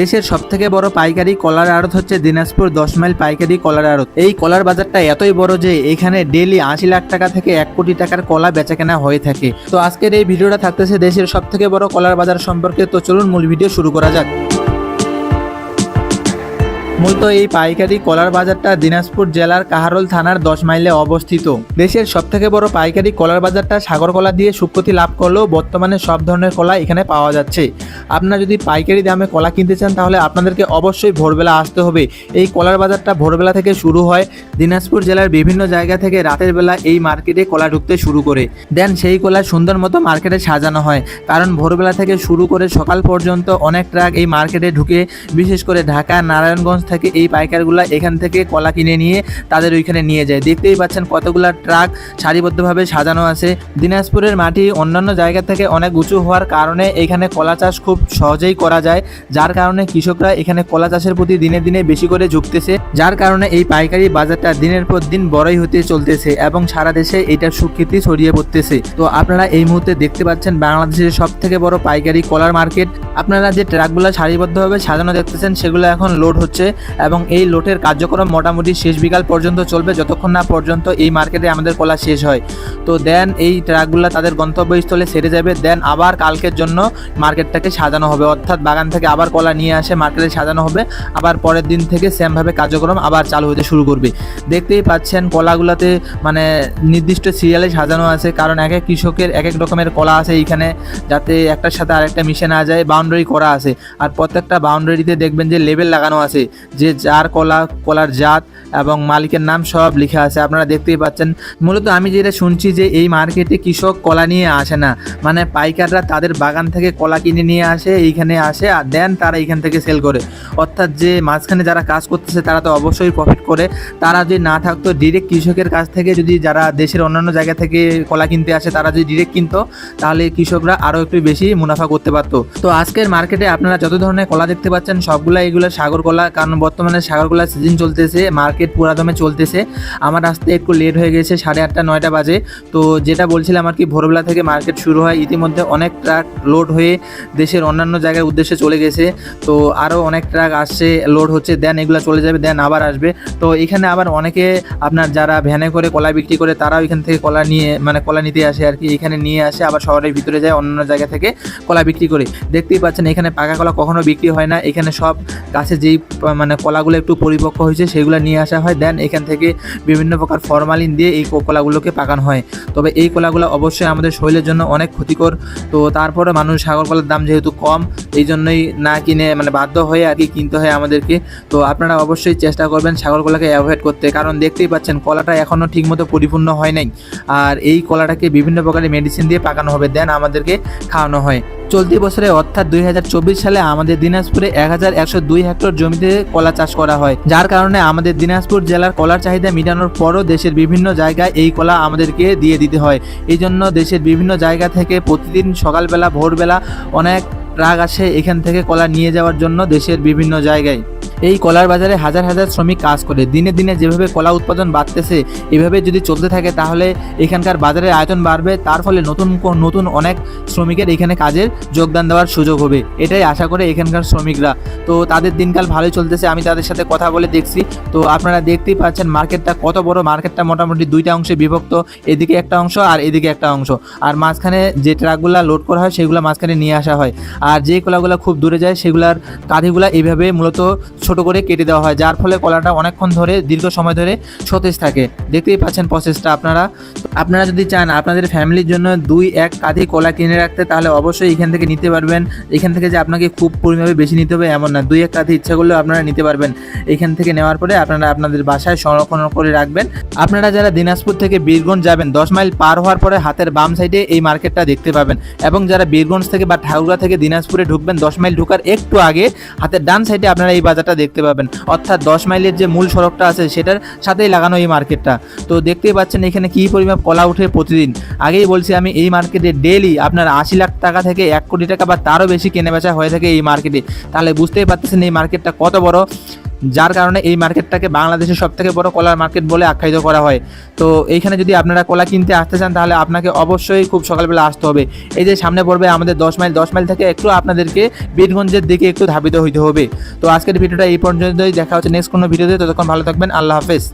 দেশের সবথেকে বড় পাইকারি কলার আড়ত হচ্ছে দিনাজপুর দশ মাইল পাইকারি কলার আড়ত। এই কলার বাজারটা এতই বড় যে এখানে ডেলি আশি লাখ টাকা থেকে এক কোটি টাকার কলা বেচাকেনা হয়ে থাকে। তো আজকের এই ভিডিওটা থাকতেছে দেশের সবথেকে বড় কলার বাজার সম্পর্কে। তো চলুন মূল ভিডিও শুরু করা যাক। মূলত এই পাইকারি কলার বাজারটা দিনাজপুর জেলার কাহারোল থানার দশ মাইলে অবস্থিত। দেশের সবথেকে বড় পাইকারি কলার বাজারটা সাগর কলা দিয়ে সুখ্যাতি লাভ করলেও বর্তমানে সব ধরনের কলা এখানে পাওয়া যাচ্ছে। আপনারা যদি পাইকারি দামে কলা কিনতে চান তাহলে আপনাদেরকে অবশ্যই ভোরবেলা আসতে হবে। এই কলার বাজারটা ভোরবেলা থেকে শুরু হয় দিনাজপুর জেলার বিভিন্ন জায়গা থেকে রাতের বেলা এই মার্কেটে কলা ঢুকতে শুরু করে। দেন সেই কলা সুন্দর মতো মার্কেটে সাজানো হয়। কারণ ভোরবেলা থেকে শুরু করে সকাল পর্যন্ত অনেক ট্রাক এই মার্কেটে ঢুকে, বিশেষ করে ঢাকা, নারায়ণগঞ্জ এই পাইকারগুলা এখান থেকে কলা কিনে নিয়ে তাদের ওইখানে নিয়ে যায়। দেখতেই পাচ্ছেন কতগুলা ট্রাক সারিবদ্ধভাবে সাজানো আছে। দিনাজপুরের মাটি অন্যান্য জায়গা থেকে অনেক উঁচু হওয়ার কারণে এখানে কলা চাষ খুব সহজেই করা যায়, যার কারণে কৃষকরা এখানে কলা চাষের প্রতি দিনে দিনে বেশি করে ঝুঁকতেছে, যার কারণে এই পাইকারি বাজারটা দিনের পর দিন বড়ই হতে চলতেছে এবং সারা দেশে এটার সুখ্যাতি ছড়িয়ে পড়তেছে। তো আপনারা এই মুহূর্তে দেখতে পাচ্ছেন বাংলাদেশের সব থেকে বড় পাইকারি কলার মার্কেট। আপনারা যে ট্রাকগুলো সারিবদ্ধভাবে সাজানো দেখতেছেন, সেগুলো এখন লোড হচ্ছে এবং এই লোটের কার্যক্রম মোটামুটি শেষ বিকাল পর্যন্ত চলবে, যতক্ষণ না পর্যন্ত এই মার্কেটে আমাদের কলা শেষ হয়। তো দেন এই ট্রাকগুলো তাদের গন্তব্যস্থলে সেরে যাবে দেন আবার কালকের জন্য মার্কেটটাকে সাজানো হবে। অর্থাৎ বাগান থেকে আবার কলা নিয়ে আসে, মার্কেটে সাজানো হবে, আবার পরের দিন থেকে সেমভাবে কার্যক্রম আবার চালু হতে শুরু করবে। দেখতেই পাচ্ছেন কলাগুলোতে মানে নির্দিষ্ট সিরিয়ালে সাজানো আছে, কারণ এক এক কৃষকের এক এক রকমের কলা আছে এইখানে, যাতে একটার সাথে আরেকটা মিশে না যায় বাউন্ডারি করা আছে। আর প্রত্যেকটা বাউন্ডারিতে দেখবেন যে লেবেল লাগানো আছে, যে যার কলা, কলার জাত এবং মালিকের নাম সব লেখা আছে। আপনারা দেখতেই পাচ্ছেন, মূলত আমি যেটা শুনছি যে এই মার্কেটে কৃষক কলা নিয়ে আসে না। মানে পাইকাররা তাদের বাগান থেকে কলা কিনে নিয়ে আসে, এইখানে আসে আর দেন তারা এইখান থেকে সেল করে। অর্থাৎ যে মাঝখানে যারা কাজ করতেছে তারা তো অবশ্যই প্রফিট করে। তারা যদি না থাকতো ডিরেক্ট কৃষকের কাছ থেকে যদি যারা দেশের অন্যান্য জায়গা থেকে কলা কিনতে আসে, তারা যদি ডিরেক্ট কিনতো, তাহলে কৃষকরা আরও একটু বেশি মুনাফা করতে পারতো। তো আজকের মার্কেটে আপনারা যত ধরনের কলা দেখতে পাচ্ছেন, সবগুলা এগুলো সাগর কলা, কারণ বর্তমানে সাগর কলার সিজন চলতেছে মার্কেট পুরাদমে চলতেছে। আমার আসতে একটু লেট হয়ে গেছে, সাড়ে আটটা, নয়টা বাজে। তো যেটা বলছিলাম আর কি, ভোরবেলা থেকে মার্কেট শুরু হয়, ইতিমধ্যে অনেক ট্রাক লোড হয়ে দেশের অন্যান্য জায়গার উদ্দেশ্যে চলে গেছে। তো আরও অনেক ট্রাক আসছে লোড হচ্ছে দেন এগুলো চলে যাবে দেন আবার আসবে। তো এখানে আবার অনেকে আপনার যারা ভ্যানে করে কলা বিক্রি করে, তারাও এখান থেকে কলা নিয়ে মানে কলা নিতে আসে আর কি। এখানে নিয়ে আসে, আবার শহরের ভিতরে যায়, অন্যান্য জায়গা থেকে কলা বিক্রি করে। দেখতেই পাচ্ছেন, এখানে পাকা কলা কখনো বিক্রি হয় না। এখানে সব গাছে যেই মানে কলাগুলো একটু পরিপক্ক হয়েছে, সেগুলো নিয়ে আসা হয়। দেন এখান থেকে বিভিন্ন প্রকার ফরমালিন দিয়ে এই কলাগুলোকে পাকানো হয়। তবে এই কলাগুলো অবশ্যই আমাদের শরীরের জন্য অনেক ক্ষতিকর। তো তারপরে মানুষ সাগর কলার দাম যেহেতু কম, এই জন্যই না কিনে মানে বাধ্য হয়ে আর কি কিনতে হয় আমাদেরকে। তো আপনারা অবশ্যই চেষ্টা করবেন সাগর কলাকে অ্যাভয়েড করতে। কারণ দেখতেই পাচ্ছেন, কলাটা এখনও ঠিকমতো পরিপূর্ণ হয় নাই। আর এই কলাটাকে বিভিন্ন প্রকারের মেডিসিন দিয়ে পাকানো হবে। দেন আমাদেরকে খাওয়ানো হয়। চলতি বছরে অর্থাৎ দুই হাজার চব্বিশ সালে আমাদের দিনাজপুরে এক হাজার একশো দুই হেক্টর জমিতে কলা চাষ করা হয়, যার কারণে আমাদের দিনাজপুর জেলার কলার চাহিদা মেটানোর পরও দেশের বিভিন্ন জায়গায় এই কলা আমাদেরকে দিয়ে দিতে হয়। এই জন্য দেশের বিভিন্ন জায়গা থেকে প্রতিদিন সকালবেলা, ভোরবেলা অনেক ট্রাক আসে এখান থেকে কলা নিয়ে যাওয়ার জন্য দেশের বিভিন্ন জায়গায়। এই কলার বাজারে হাজার হাজার শ্রমিক কাজ করে। দিনে দিনে যেভাবে কলা উৎপাদন বাড়তেছে, এভাবে যদি চলতে থাকে তাহলে এখানকার বাজারের আয়তন বাড়বে, তার ফলে নতুন নতুন অনেক শ্রমিকের এখানে কাজের যোগদান দেওয়ার সুযোগ হবে। এটাই আশা করে এখানকার শ্রমিকরা। তো তাদের দিনকাল ভালোই চলতেছে, আমি তাদের সাথে কথা বলে দেখছি। তো আপনারা দেখতেই পাচ্ছেন মার্কেটটা কত বড়, মার্কেটটা মোটামুটি দুইটা অংশে বিভক্ত, এদিকে একটা অংশ আর এদিকে একটা অংশ। আর মাঝখানে যে ট্রাকগুলো লোড করা হয়, সেগুলো মাঝখানে নিয়ে আসা হয়। আর যে কলাগুলো খুব দূরে যায়, সেগুলার কাঁধিগুলো এইভাবে মূলত ছোট করে কেটে দেওয়া হয়, যার ফলে কলাটা অনেকক্ষণ ধরে, দীর্ঘ সময় ধরে সতেজ থাকে। দেখতেই পাচ্ছেন প্রসেসটা আপনারা। আপনারা যদি চান আপনাদের ফ্যামিলির জন্য দুই এক কাঁধি কলা কিনে রাখতে, তাহলে অবশ্যই এখান থেকে নিতে পারবেন। এখান থেকে যে আপনাকে খুব পরিমাণে বেশি নিতে হবে, এমন না। দুই এক কাঁধি ইচ্ছা করলেও আপনারা নিতে পারবেন। এখান থেকে নেওয়ার পরে আপনারা আপনাদের বাসায় সংরক্ষণ করে রাখবেন। আপনারা যারা দিনাজপুর থেকে বীরগঞ্জ যাবেন, দশ মাইল পার হওয়ার পরে হাতের বাম সাইডে এই মার্কেটটা দেখতে পাবেন। এবং যারা বীরগঞ্জ থেকে বা ঠাকুরা থেকে দিনাজপুরে ঢুকবেন, দশ মাইল ঢুকার একটু আগে, হাতের ডান সাইডে আপনারা এই বাজারটা দেখতে পাবেন। অর্থাৎ দশ মাইলের যে মূল সড়কটা আছে, সেটার সাথেই লাগানো এই মার্কেটটা। তো দেখতেই পাচ্ছেন এখানে কী পরিমাণ কলা উঠে প্রতিদিন। আগেই বলছি আমি, এই মার্কেটে ডেলি আপনার আশি লাখ টাকা থেকে এক কোটি টাকা বা তারও বেশি কেনাবেচা হয়ে থাকে এই মার্কেটে। তাহলে বুঝতেই পারতেছেন এই মার্কেটটা কত বড়। যার কারণে এই মার্কেটটাকে বাংলাদেশের সব থেকে বড় কলার মার্কেট বলে আখ্যায়িত করা হয়। তো এইখানে যদি আপনারা কলা কিনতে আসতে চান, তাহলে আপনাকে অবশ্যই খুব সকালবেলা আসতে হবে। এই যে সামনে পড়বে আমাদের দশ মাইল দশ মাইল থেকে একটু আপনাদেরকে বীরগঞ্জের দিকে একটু ধাবিত হইতে হবে। তো আজকের ভিডিওটা এই পর্যন্তই। দেখা হচ্ছে নেক্সট কোনো ভিডিওতে। ততক্ষণ ভালো থাকবেন। আল্লাহ হাফেজ।